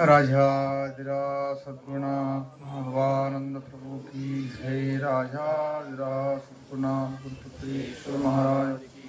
राजाधिराज सद्गुणा भगवानंद प्रभु की जय राजाधिराज सद्गुणा गुरुपुत्रेश्वर महाराज की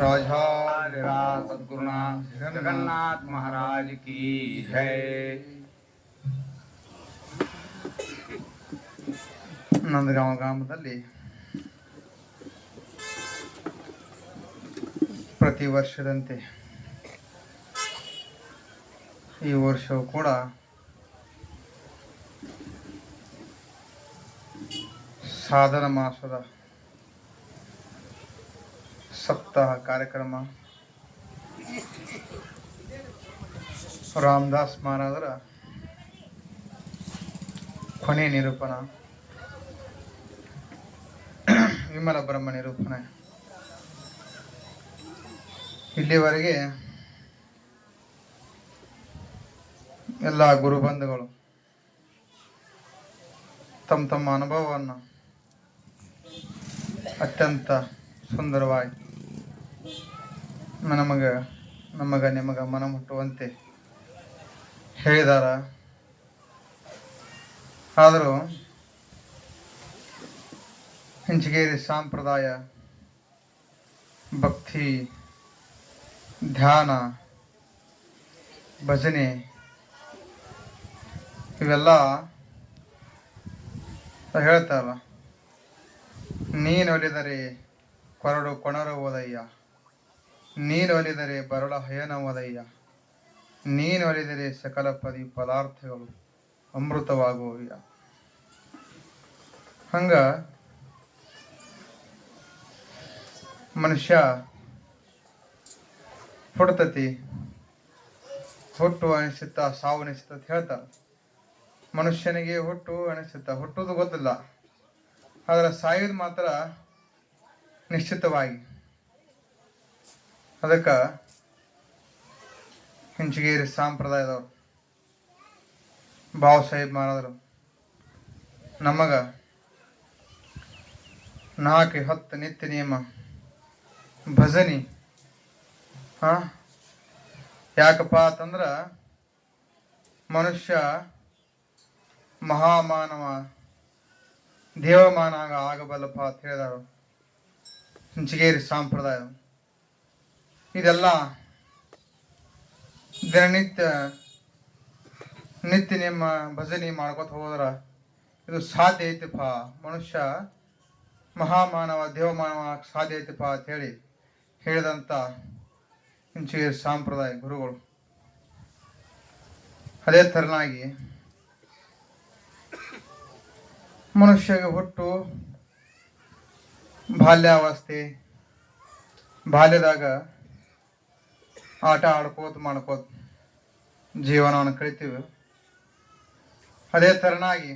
राजाधिराज सद्गुरुनाथ जगन्नाथ महाराज की जय ನಂದಗಾಂವ ಗ್ರಾಮದಲ್ಲಿ ಪ್ರತಿ ವರ್ಷದಂತೆ ಈ ವರ್ಷವೂ ಕೂಡ ಸಾಧನ ಮಾಸದ ಸಪ್ತಾಹ ಕಾರ್ಯಕ್ರಮ. ರಾಮದಾಸ್ ಮಹಾರಾಜರ ಕೊನೆ ನಿರೂಪಣ. ವಿಮಲ ಬ್ರಹ್ಮ ನಿರೂಪಣೆ. ಇಲ್ಲಿವರೆಗೆ ಎಲ್ಲ ಗುರುಬಂಧುಗಳು ತಮ್ಮ ತಮ್ಮ ಅನುಭವವನ್ನು ಅತ್ಯಂತ ಸುಂದರವಾಗಿ ನಮಗೆ, ನಮಗ, ನಿಮಗ ಮನ ಮುಟ್ಟುವಂತೆ ಹೇಳಿದಾರ. ಆದರೂ ಹಿಂಚಗೇರಿ ಸಂಪ್ರದಾಯ, ಭಕ್ತಿ, ಧ್ಯಾನ, ಭಜನೆ ಇವೆಲ್ಲ ಹೇಳ್ತಾರಲ್ಲ. ನೀನು ಒಲಿದರೆ ಕೊರಡು ಕೊಣರು ಓದಯ್ಯ ನೀನು ಒಲಿದರೆ ಬರಳ ಹಯನ ಓದಯ್ಯ ನೀನು ಒಲಿದರೆ ಸಕಲ ಪದಿ ಪದಾರ್ಥಗಳು ಅಮೃತವಾಗುವಯ್ಯ. ಹಂಗ ಮನುಷ್ಯ ಹುಡ್ತತಿ ಹುಟ್ಟು ಅನಿಸುತ್ತ ಸಾವು ಅನಿಸುತ್ತ ಹೇಳ್ತಾರೆ. ಮನುಷ್ಯನಿಗೆ ಹುಟ್ಟು ಅನಿಸುತ್ತ. ಹುಟ್ಟುದು ಗೊತ್ತಿಲ್ಲ. ಆದರೆ ಸಾಯೋದು ಮಾತ್ರ ನಿಶ್ಚಿತವಾಗಿ. ಅದಕ್ಕೆ ಹಿಂಚಗೇರಿ ಸಂಪ್ರದಾಯದವರು. ಬಾಬು ಸಾಹೇಬ್ ಮಾಡಿದ್ರು ನಮಗ ನಾಲ್ಕು ಹತ್ತು ನಿತ್ಯ ನಿಯಮ. ಭಜನಿ. ಹಾ ಯಾಕಪ್ಪ ಅಂತಂದ್ರ ಮನುಷ್ಯ ಮಹಾಮಾನವ ದೇವಮಾನ ಆಗಬಲ್ಲಪ್ಪ ಅಂತ ಹೇಳಿದರು. ಹಿಂಚಗೇರಿ ಸಂಪ್ರದಾಯ. ಇದೆಲ್ಲ ದಿನನಿತ್ಯ ನಿತ್ಯ ನಿಮ್ಮ ಭಜನೆ ಮಾಡ್ಕೊತ ಹೋದ್ರ ಇದು ಸಾಧ್ಯ ಐತಿಪ್ಪ. ಮನುಷ್ಯ ಮಹಾಮಾನವ, ದೇವಮಾನವ ಸಾಧ್ಯ ಐತಿಪ್ಪ ಅಂತ ಹೇಳಿ ಹೇಳಿದಂತ ಇಂಚಿಗೆ ಸಂಪ್ರದಾಯ ಗುರುಗಳು. ಅದೇ ಥರನಾಗಿ ಮನುಷ್ಯಗೆ ಹುಟ್ಟು, ಬಾಲ್ಯಾವಸ್ಥೆ, ಬಾಲ್ಯದಾಗ ಆಟ ಆಡ್ಕೋತ ಮಾಡ್ಕೋತ ಜೀವನವನ್ನು ಕಳಿತೀವಿ. ಅದೇ ಥರನಾಗಿ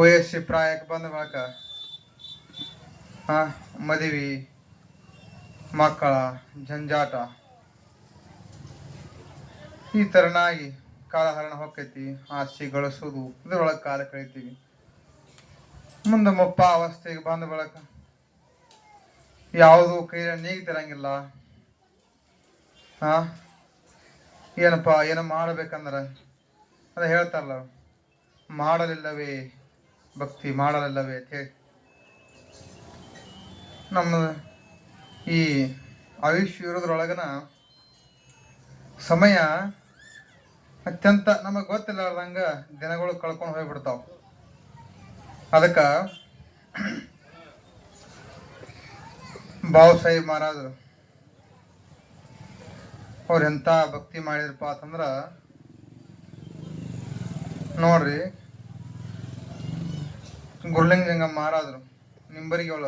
ವಯಸ್ಸಿ ಪ್ರಾಯಕ್ಕೆ ಬಂದ ಬಳಿಕ ಮದುವೆ, ಮಕ್ಕಳ, ಜಂಜಾಟ ಈ ಥರನಾಗಿ ಕಾಲಹರಣ ಹೊಕ್ಕೈತಿ ಆಸ್ತಿ ಗಳಿಸೋದು, ಇದರೊಳಗೆ ಕಾಲ ಕಳಿತೀವಿ. ಮುಂದೆ ಮುಪ್ಪ ಅವಸ್ಥೆಗೆ ಬಂದ ಬಳಕ ಯಾವುದು ಕೈಯ ನೀಗ್ತಿರಂಗಿಲ್ಲ ಹಾ ಏನಪ್ಪ, ಏನು ಮಾಡಬೇಕಂದ್ರೆ, ಅದ ಹೇಳ್ತಾರಲ್ಲ, ಮಾಡಲಿಲ್ಲವೇ, ಭಕ್ತಿ ಮಾಡಲಿಲ್ಲವೇ ಅಂತ ಹೇಳಿ. ನಮ್ಮ ಈ ಆಯುಷ್ಯ ಇರೋದ್ರೊಳಗನ ಸಮಯ ಅತ್ಯಂತ ನಮಗೆ ಗೊತ್ತಿಲ್ಲಾರ್ದಂಗ ದಿನಗಳು ಕಳ್ಕೊಂಡು ಹೋಗ್ಬಿಡ್ತಾವ. ಅದಕ್ಕೆ ಬಾಬು ಸಾಹೇಬ್ ಮಹಾರಾಜರು ಅವ್ರು ಎಂತ ಭಕ್ತಿ ಮಾಡಿದ್ರಪ್ಪ ಅಂತಂದ್ರ, ನೋಡ್ರಿ, ಗುರ್ಲಿಂಗ ಮಹಾರಾಜರು ನಿಂಬರಿಗೆ ಒಳ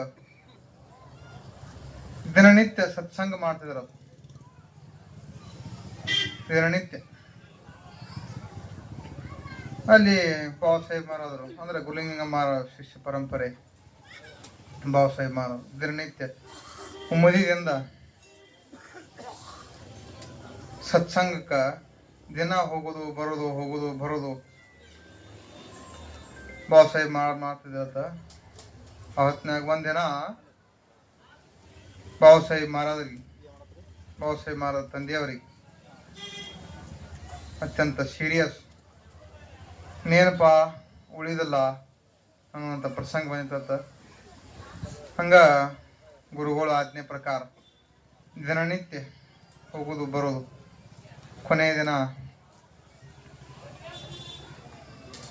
ದಿನನಿತ್ಯ ಸತ್ಸಂಗ ಮಾಡ್ತಿದ್ರು. ದಿನನಿತ್ಯ. ಅಲ್ಲಿ ಬಾಬಾ ಸಾಹೇಬ್ ಮಾರೋದ್ರು ಅಂದ್ರೆ ಗುರುಲಿಂಗ ಮಾರ ಶಿಷ್ಯ ಪರಂಪರೆ, ಬಾಬಾ ಸಾಹೇಬ್ ಮಹಾರಾಜ್ ದಿನನಿತ್ಯ ಮದಿದಿಂದ ಸತ್ಸಂಗಕ್ಕ ದಿನ ಹೋಗೋದು, ಬರೋದು ಹೋಗೋದು, ಬರೋದು. ಬಾಬಾ ಸಾಹೇಬ್ ಮಾಡ್ ಮಾಡ್ತಿದ್ದ ಅವತ್ನಾಗ ಒಂದಿನ ಬಾಬಾ ಸಾಹೇಬ್ ಮಾರಾದ್ರಿ ಬಾಬಾ ಸಾಹೇಬ್ ಮಹಾರಾಜ್ ತಂದೆಯವರಿಗೆ ಅತ್ಯಂತ ಸೀರಿಯಸ್ ನೇನಪ್ಪ, ಉಳಿದಲ್ಲ ಅನ್ನುವಂಥ ಪ್ರಸಂಗ ಬಂದಿತ್ತ ಹಂಗ ಗುರುಗಳ ಆಜ್ಞೆ ಪ್ರಕಾರ ದಿನನಿತ್ಯ ಹೋಗುದು ಬರೋದು ಕೊನೆಯ ದಿನ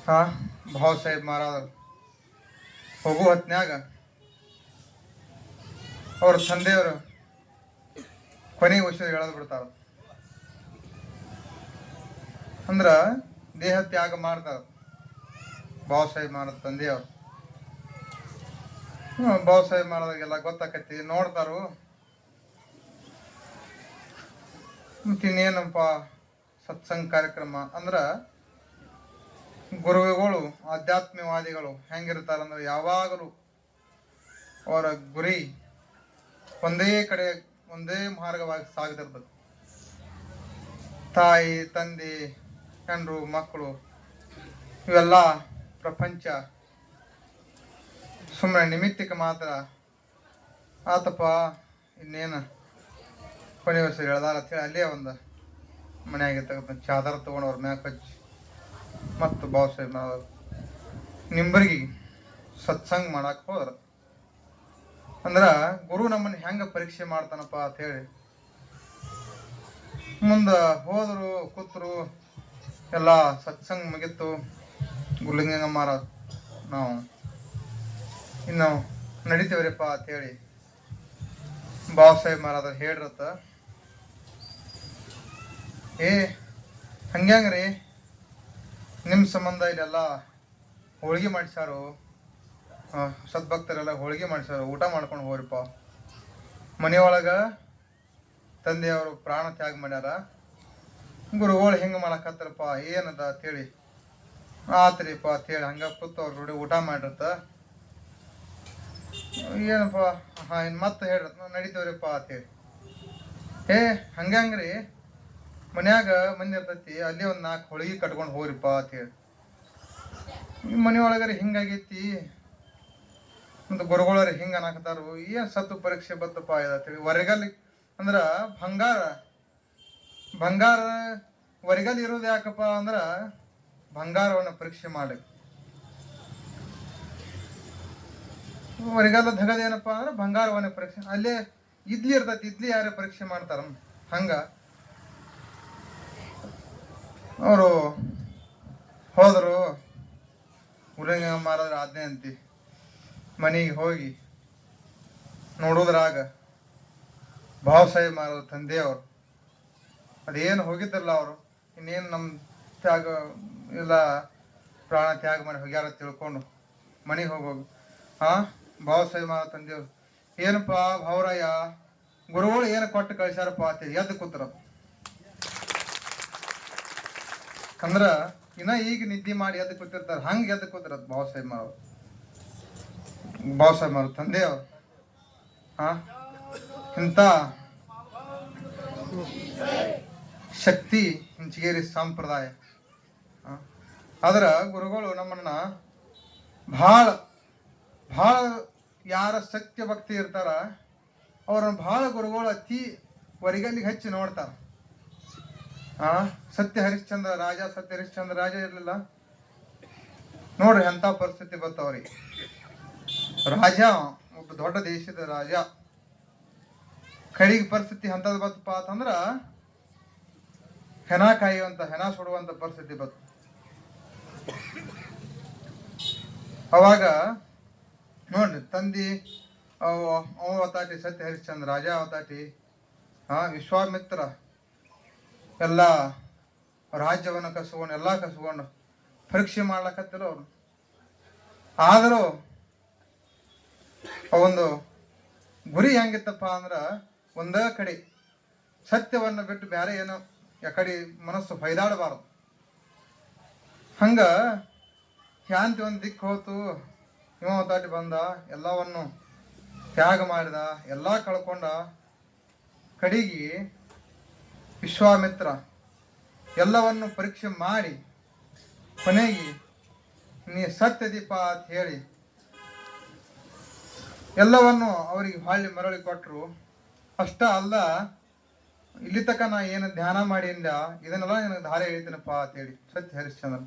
ಹಾ ಭಾವ ಸಾಹೇಬ್ ಮಹಾರಾಜರು ಹೋಗೋ ಹೊತ್ನ್ಯಾಗ ಅವ್ರ ತಂದೆಯವರು ಕೊನೆಗೆ ವಿಷಯ ಹೇಳದ್ ಬಿಡ್ತಾರ. ಅಂದ್ರ ದೇಹ ತ್ಯಾಗ ಮಾಡ್ತಾರ ಬಾಬು ಸಾಹೇಬ್ ಮಾಡದ ತಂದೆಯವ್ರು. ಬಾಬು ಸಾಹೇಬ್ ಮಾಡೋದಾಗೆಲ್ಲ ಗೊತ್ತಾಕತಿ ನೋಡ್ತಾರು. ಮತ್ತಿನ್ನೇನಪ್ಪ ಸತ್ಸಂಗ ಕಾರ್ಯಕ್ರಮ ಅಂದ್ರ ಗುರುಗಳು ಆಧ್ಯಾತ್ಮವಾದಿಗಳು ಹೆಂಗಿರ್ತಾರಂದ್ರೆ ಯಾವಾಗಲೂ ಅವರ ಗುರಿ ಒಂದೇ ಕಡೆ, ಒಂದೇ ಮಾರ್ಗವಾಗಿ ಸಾಗದಿರ್ತದೆ ತಾಯಿ, ತಂದೆ ಗಂಡ್ರು ಮಕ್ಕಳು, ಇವೆಲ್ಲ ಪ್ರಪಂಚ. ಸುಮ್ಮನೆ ನಿಮಿತ್ತಕ್ಕೆ ಮಾತ್ರ. ಆತಪ್ಪ, ಇನ್ನೇನು? ಕೊನೆ ವರ್ಷ ಹೇಳ್ದಾರ ಅಂತೇಳಿ ಅಲ್ಲೇ ಒಂದು ಮನೆಯಾಗೆ ತಗೊಂಡು ಚಾದರ ತೊಗೊಂಡು ಅವ್ರ ಮ್ಯಾಗ ಹಚ್ಚಿ ಮತ್ತು ಬಾಸ್ ನಿಂಬರ್ಗಿ ಸತ್ಸಂಗ ಮಾಡಕ್ಕೆ ಹೋದ್ರೆ. ಅಂದ್ರ ಗುರು ನಮ್ಮನ್ನ ಹೆಂಗ ಪರೀಕ್ಷೆ ಮಾಡ್ತಾನಪ್ಪ ಅಂತ ಹೇಳಿ. ಮುಂದೆ ಹೋದ್ರು, ಕೂತ್ರು ಎಲ್ಲ ಸತ್ಸಂಗ ಮುಗಿತು ಮಹಾರಾಜ್, ನಾವು ಇನ್ನು ನಡಿತೇವ್ರಿಪ್ಪ ಅಂತ ಹೇಳಿ ಬಾಬಾ ಸಾಹೇಬ್ ಮಹಾರಾಜ್ ಹೇಳಿರತ್ತ. ಏ, ಹಂಗ್ಯಾಂಗ್ರಿ? ನಿಮ್ಮ ಸಂಬಂಧ ಇಲ್ಲೆಲ್ಲ ಹೋಳಿಗೆ ಮಾಡಿಸ್ಯಾರು? ಸದ್ಭಕ್ತರೆಲ್ಲ ಹೋಳಿಗೆ ಮಾಡಿಸ್ಯಾರು, ಊಟ ಮಾಡ್ಕೊಂಡು ಹೋಗ್ರಿಪ್ಪ. ಮನೆಯೊಳಗ ತಂದೆಯವರು ಪ್ರಾಣ ತ್ಯಾಗ ಮಾಡ್ಯಾರ. ಗುರುಗಳು ಹಿಂಗ ಮಾಡಕತ್ತಾರಪ್ಪ, ಏನದ ಅಂತೇಳಿ. ಆತ್ರಿಪ್ಪ ಅಂತೇಳಿ ಹಂಗ ಕೂತು ಅವ್ರ ರೂಢಿ ಊಟ ಮಾಡಿರ್ತ. ಏನಪ್ಪ, ಹಾ ಇನ್ನು ಮತ್ತೆ ಹೇಳ್ರತ್ ನಡೀತೇವ್ರಿಪ್ಪ ಅಂತೇಳಿ. ಏ ಹಂಗಂಗ್ರಿ ಮನ್ಯಾಗ ಮಂದಿ ಇರ್ತೈತಿ, ಅಲ್ಲಿ ಒಂದು ನಾಲ್ಕು ಹೋಳಿಗೆ ಕಟ್ಕೊಂಡು ಹೋಗ್ರಿಪ್ಪ ಅಂತೇಳಿ. ನಿಮ್ಮ ಮನೆಯೊಳಗರೆ ಹಿಂಗಾಗೈತಿ ಮತ್ತು ಗುರುಗಳವ್ರು ಹಿಂಗೆ ಅನ್ನಕತ್ತಾರು? ಏನು ಸತ್ತು ಪರೀಕ್ಷೆ ಬತ್ತಪ್ಪ ಅಂತೇಳಿ. ಹೊರಗಲ್ಲಿ ಅಂದ್ರ ಬಂಗಾರ ಬಂಗಾರ ವರೆಗಲ್ ಇರೋದು ಯಾಕಪ್ಪ ಅಂದ್ರ ಬಂಗಾರವನ್ನು ಪರೀಕ್ಷೆ ಮಾಡಬೇಕು. ವರೆಗಾಲ ಧಗದ ಏನಪ್ಪ ಅಂದ್ರೆ ಬಂಗಾರವನ್ನ ಪರೀಕ್ಷೆ ಅಲ್ಲೇ ಇದ್ಲಿ ಇರ್ತೈತಿ, ಇದ್ಲಿ ಯಾರೇ ಪರೀಕ್ಷೆ ಮಾಡ್ತಾರ ಹಂಗ. ಅವರು ಹೋದರು ಉರಂಗ ಮಾರಾದ್ರ ಆಜ್ಞೆ ಅಂತಿ. ಮನೆಗೆ ಹೋಗಿ ನೋಡೋದ್ರಾಗ ಬಾಬು ಸಾಹೇಬ್ ಮಾರಾದ್ರ ತಂದೆಯವರು. ಅದೇನು ಹೋಗಿದ್ರಲ್ಲ ಅವರು, ಇನ್ನೇನು ನಮ್ಮ ತ್ಯಾಗ ಎಲ್ಲ ಪ್ರಾಣ ತ್ಯಾಗ ಮಾಡಿ ಹೋಗ್ಯಾರ ತಿಳ್ಕೊಂಡು ಮನೆಗೆ ಹೋಗೋದು. ಹಾ, ಭಾವ ಸಾಹೇಬ್ ಮಾರಾದ್ರ ತಂದೇವ್ರು ಏನಪ್ಪ ಭಾವರಾಯ, ಗುರುಗಳು ಏನು ಕೊಟ್ಟು ಕಳಿಸ್ಯಾರಪ್ಪ ಅಂತ ಎದ್ದು ಕೂತ್ರ ಅಂದ್ರ ಇನ್ನ ಈಗ ನಿದ್ದೆ ಮಾಡಿ ಎದ್ದು ಕೂತಿರ್ತಾರ, ಹಂಗ ಎದ್ದು ಕೂತಿರ ಭಾವ ಸಾಹೇಬ್ ಮಾರು ಭಾವ ಮಾರು ತಂದೆಯವ್ರು. ಹಾ ಇಂಥ ಶಕ್ತಿ ಹಿಂಚಿಗೇರಿ ಸಂಪ್ರದಾಯ. ಆದ್ರೆ ಗುರುಗಳು ನಮ್ಮನ್ನ ಭಾಳ ಭಾಳ ಯಾರ ಸತ್ಯ ಭಕ್ತಿ ಇರ್ತಾರ, ಅವ್ರನ್ನ ಭಾಳ ಗುರುಗಳು ಅತಿ ವರಿಗಲ್ಲಿಗೆ ಹಚ್ಚಿ ನೋಡ್ತಾರ. ಆ ಸತ್ಯ ಹರಿಶ್ಚಂದ್ರ ರಾಜ, ಸತ್ಯ ಹರಿಶ್ಚಂದ್ರ ರಾಜ ಇರಲಿಲ್ಲ. ನೋಡ್ರಿ ಎಂತ ಪರಿಸ್ಥಿತಿ ಬರ್ತಾವ್ರಿ ರಾಜ, ಒಬ್ಬ ದೊಡ್ಡ ದೇಶದ ರಾಜ. ಕಡಿಗೆ ಪರಿಸ್ಥಿತಿ ಅಂತದ್ ಬತ್ತಪ್ಪ ಅಂತಂದ್ರ ಹೆಣ ಕಾಯುವಂತ, ಹೆಣ ಸುಡುವಂತ ಪರಿಸ್ಥಿತಿ ಬಂತು. ಅವಾಗ ನೋಡ್ರಿ ತಂದಿ, ಅವ ಅವ ಅವತಾಟಿ ಸತ್ಯ ಹರಿಶ್ಚಂದ್ರ ರಾಜ ಅವತಾಟಿ ಹಾ ವಿಶ್ವಾಮಿತ್ರ, ಎಲ್ಲ ರಾಜ್ಯವನ್ನು ಕಸ್ಕೊಂಡು ಎಲ್ಲ ಕಸ್ಕೊಂಡು ಪರೀಕ್ಷೆ ಮಾಡ್ಲಕತ್ತಿಲ್ಲ ಅವ್ರು. ಆದರೂ ಒಂದು ಗುರಿ ಹೆಂಗಿತ್ತಪ್ಪ ಅಂದ್ರ ಒಂದೇ ಕಡೆ ಸತ್ಯವನ್ನ ಬಿಟ್ಟು ಬೇರೆ ಏನೋ ಯಾಕಡೆ ಮನಸ್ಸು ಫೈದಾಡಬಾರದು. ಹಂಗ ಶಾಂತಿ ಒಂದು ದಿಕ್ಕು ಹೋತು ಇವ ಬಂದ, ಎಲ್ಲವನ್ನು ತ್ಯಾಗ ಮಾಡಿದ, ಎಲ್ಲ ಕಳ್ಕೊಂಡ, ಕಡೆಗೆ ವಿಶ್ವಾಮಿತ್ರ ಎಲ್ಲವನ್ನು ಪರೀಕ್ಷೆ ಮಾಡಿ, ಕೊನೆಗೆ ನೀ ಸತ್ಯ ದೀಪ ಅಂತ ಹೇಳಿ, ಎಲ್ಲವನ್ನು ಅವರಿಗೆ ಹಾಳಿ ಮರಳಿ ಕೊಟ್ಟರು ಅಷ್ಟ ಅಲ್ಲ ಇಲ್ಲಿ ತಕ ನಾ ಏನು ಧ್ಯಾನ ಮಾಡಿಂದ ಇದನ್ನೆಲ್ಲ ನನಗೆ ದಾರಿ ಅಂತ ಅಂತೇಳಿ ಸತ್ಯ ಹರಿಶ್ಚಂದ್ರ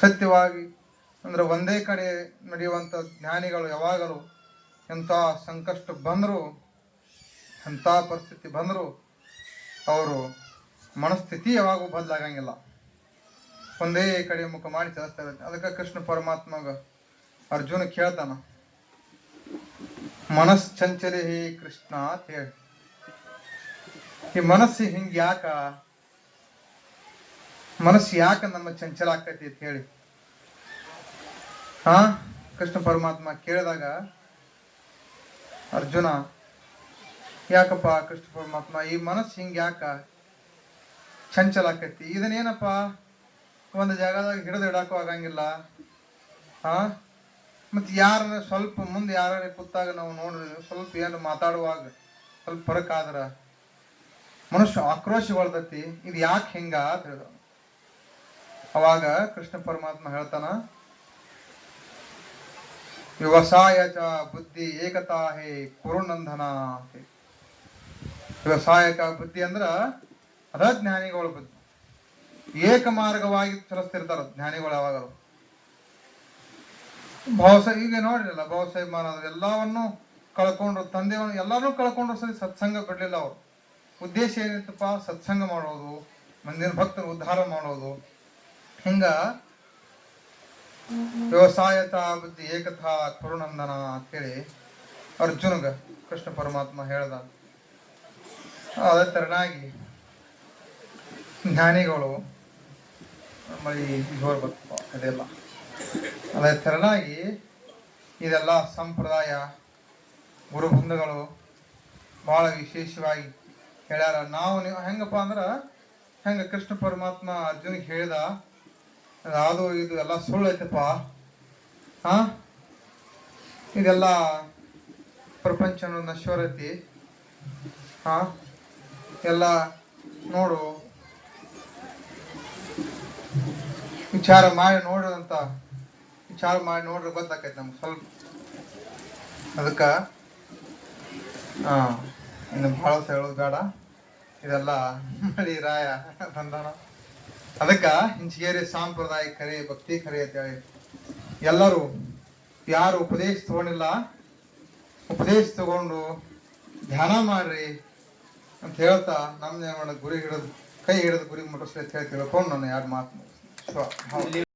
ಸತ್ಯವಾಗಿ ಅಂದ್ರೆ ಒಂದೇ ಕಡೆ ನಡೆಯುವಂತ ಜ್ಞಾನಿಗಳು ಯಾವಾಗಲೂ ಎಂಥ ಸಂಕಷ್ಟ ಬಂದರೂ, ಎಂಥ ಪರಿಸ್ಥಿತಿ ಬಂದರೂ, ಅವರು ಮನಸ್ಥಿತಿ ಯಾವಾಗೂ ಬದಲಾಗಂಗಿಲ್ಲ. ಒಂದೇ ಕಡೆ ಮುಖ ಮಾಡಿ ಚಲಿಸ್ತಾ ಇರುತ್ತೆ ಅದಕ್ಕೆ ಕೃಷ್ಣ ಪರಮಾತ್ಮಗ ಅರ್ಜುನ ಕೇಳ್ತಾನ, ಮನಸ್ ಚಂಚಲಿ ಹೇ ಕೃಷ್ಣ ಅಂತ ಹೇಳಿ. ಈ ಮನಸ್ಸು ಹಿಂಗ ಯಾಕ? ಮನಸ್ಸು ಯಾಕ ನಮ್ಮ ಚಂಚಲ ಆಕತಿ ಅಂತ ಹೇಳಿ. ಹಾ ಕೃಷ್ಣ ಪರಮಾತ್ಮ ಕೇಳಿದಾಗ, ಅರ್ಜುನ, ಯಾಕಪ್ಪ ಕೃಷ್ಣ ಪರಮಾತ್ಮ, ಈ ಮನಸ್ಸು ಹಿಂಗ ಯಾಕ ಚಂಚಲ ಆಕತಿ ಇದನ್ನೇನಪ್ಪ? ಒಂದು ಜಾಗದಾಗ ಹಿಡಿದು ಇಡಾಕು ಆಗಂಗಿಲ್ಲ. ಹಾ ಮತ್ತೆ ಯಾರ ಸ್ವಲ್ಪ ಮುಂದೆ ಯಾರ ಕೂತಾಗ ನಾವು ನೋಡಿದ್ರೆ ಸ್ವಲ್ಪ ಏನು ಮಾತಾಡುವಾಗ ಸ್ವಲ್ಪ ಫರಕ್ ಆದ್ರ ಮನುಷ್ಯ ಆಕ್ರೋಶಗೊಳ್ತತಿ ಇದು ಯಾಕೆ ಹಿಂಗ ಅಂತ ಹೇಳಿದ. ಅವಾಗ ಕೃಷ್ಣ ಪರಮಾತ್ಮ ಹೇಳ್ತಾನ ವ್ಯವಸಾಯಚ ಬುದ್ಧಿ ಏಕತಾ ಹೇ ಕುರುನಂದನ ವ್ಯವಸಾಯಕ ಬುದ್ಧಿ ಅಂದ್ರ ಅದ ಜ್ಞಾನಿಗಳ ಬುದ್ಧಿ. ಏಕ ಮಾರ್ಗವಾಗಿ ಚಲಿಸ್ತಿರ್ತಾರ ಜ್ಞಾನಿಗಳು ಯಾವಾಗಲೂ. ಭಾವಸ ಈಗ ನೋಡಿರಲ್ಲ ಭಾವಸಾಹೇಬ್ ಮಹಾರಾಜರು ಎಲ್ಲವನ್ನು ಕಳ್ಕೊಂಡ್ರು ತಂದೆಯವರು ಎಲ್ಲಾರು ಕಳ್ಕೊಂಡ್ರು ಸರಿ, ಸತ್ಸಂಗ ಕೊಡ್ಲಿಲ್ಲ ಅವರು. ಉದ್ದೇಶ ಏನಿತ್ತಪ್ಪ? ಸತ್ಸಂಗ ಮಾಡೋದು ಮಂದಿರ ಭಕ್ತರ ಉದ್ಧಾರ ಮಾಡೋದು. ಹಿಂಗ ವ್ಯವಸಾಯತ ಬುದ್ಧಿ ಏಕಥಾ ಕರುನಂದನ ಅಂತೇಳಿ ಅರ್ಜುನಗ ಕೃಷ್ಣ ಪರಮಾತ್ಮ ಹೇಳ್ದ. ಅದೇ ತರನಾಗಿ ಜ್ಞಾನಿಗಳು ಮಳಿ ಜೋರ್ ಬರ್ತಪ್ಪ, ಅದೆಲ್ಲ. ಅದೇ ತರನಾಗಿ ಇದೆಲ್ಲ ಸಂಪ್ರದಾಯ ಗುರುಬಂಧುಗಳು ಬಹಳ ವಿಶೇಷವಾಗಿ ಹೇಳ್ಯಾರ, ನಾವು ನೀವು ಹೆಂಗಪ್ಪ ಅಂದ್ರ, ಹೆಂಗ ಕೃಷ್ಣ ಪರಮಾತ್ಮ ಅರ್ಜುನಿಗೆ ಹೇಳ್ದ, ಅದು ಇದು ಎಲ್ಲ ಸುಳ್ಳು ಐತಪ್ಪ ಹಾ ಇದೆಲ್ಲ ಪ್ರಪಂಚ ನಶ್ವರ ಐತಿ ಹಾ ಎಲ್ಲ ನೋಡು, ವಿಚಾರ ಮಾಡಿ ಅಂತ, ವಿಚಾರ ಮಾಡಿ ನೋಡ್ರಿ ಗೊತ್ತಾಕೈತಿ ನಮ್ಗೆ ಸ್ವಲ್ಪ, ಅದಕ್ಕ ಹಾ ಇನ್ನು ಭಾಳ ಹೇಳೋದು ಬೇಡ. ಇದೆಲ್ಲ ಮಳಿ ರಾಯ ಬಂದಾನ ಅದಕ್ಕ ಹಿಂಚಗೇರಿ ಸಾಂಪ್ರದಾಯ ಕರೆ, ಭಕ್ತಿ ಕರೆ ಅಂತ ಹೇಳಿ ಎಲ್ಲರೂ ಯಾರು ಉಪದೇಶ ತಗೊಂಡಿಲ್ಲ, ಉಪದೇಶ ತಗೊಂಡು ಧ್ಯಾನ ಮಾಡ್ರಿ ಅಂತ ಹೇಳ್ತಾ ನಮ್ದು ಮಾಡೋದು ಗುರಿ ಹಿಡಿದು, ಕೈ ಹಿಡಿದು ಗುರಿ ಮುಟ್ಟಿಸ್ಲಿ ಅಂತ ಹೇಳಿ ತಿಳ್ಕೊಂಡು ನಾನು ಯಾರು ಮಾತು.